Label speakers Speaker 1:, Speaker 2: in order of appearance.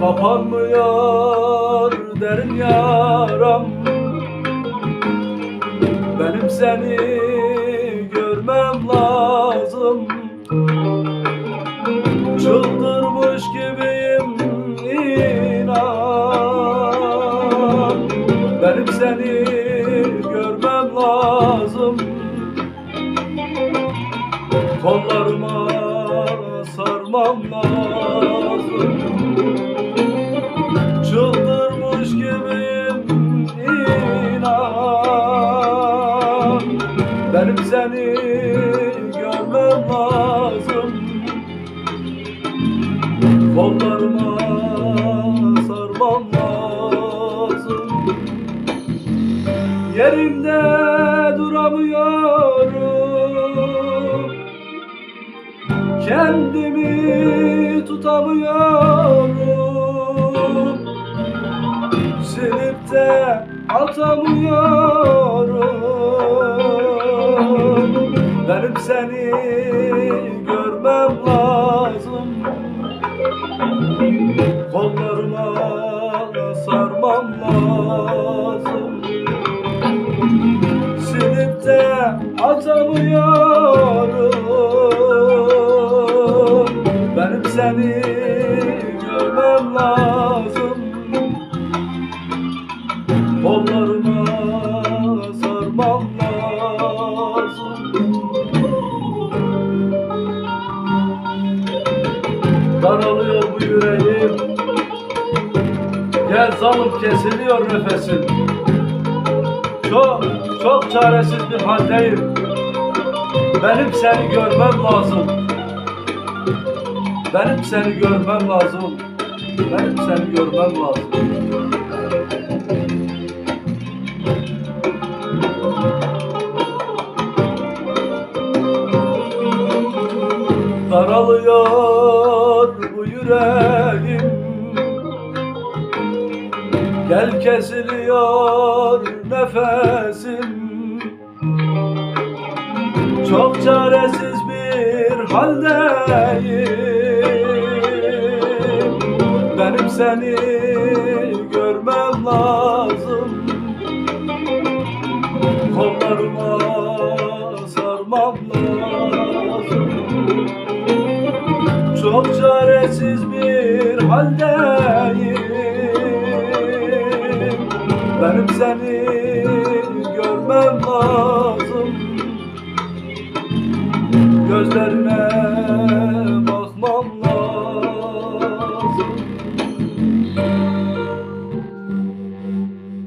Speaker 1: Kapanmıyor derin yaram. Benim seni görmem lazım. Çıldırmış gibiyim inan. Benim seni görmem lazım. Kollarıma sarmam lazım Benim seni görmem lazım. Kollarıma sarmam lazım. Yerimde duramıyorum. Kendimi tutamıyorum atamıyorum. Benim seni görmem lazım. Kollarıma sarmam lazım. Silip de atamıyorum. Benim seni görmem lazım Kollarıma sarmam Daralıyor bu yüreğim. Gel zalım kesiliyor nefesim. Çok, çok çaresiz bir haldeyim. Benim seni görmem lazım. Benim seni görmem lazım. Benim seni görmem lazım Daralıyor bu yüreğim. Gel kesiliyor nefesim. Çok çaresiz bir haldeyim. Benim seni görmem lazım çok çaresiz bir haldeyim. Benim seni görmem lazım. Gözlerine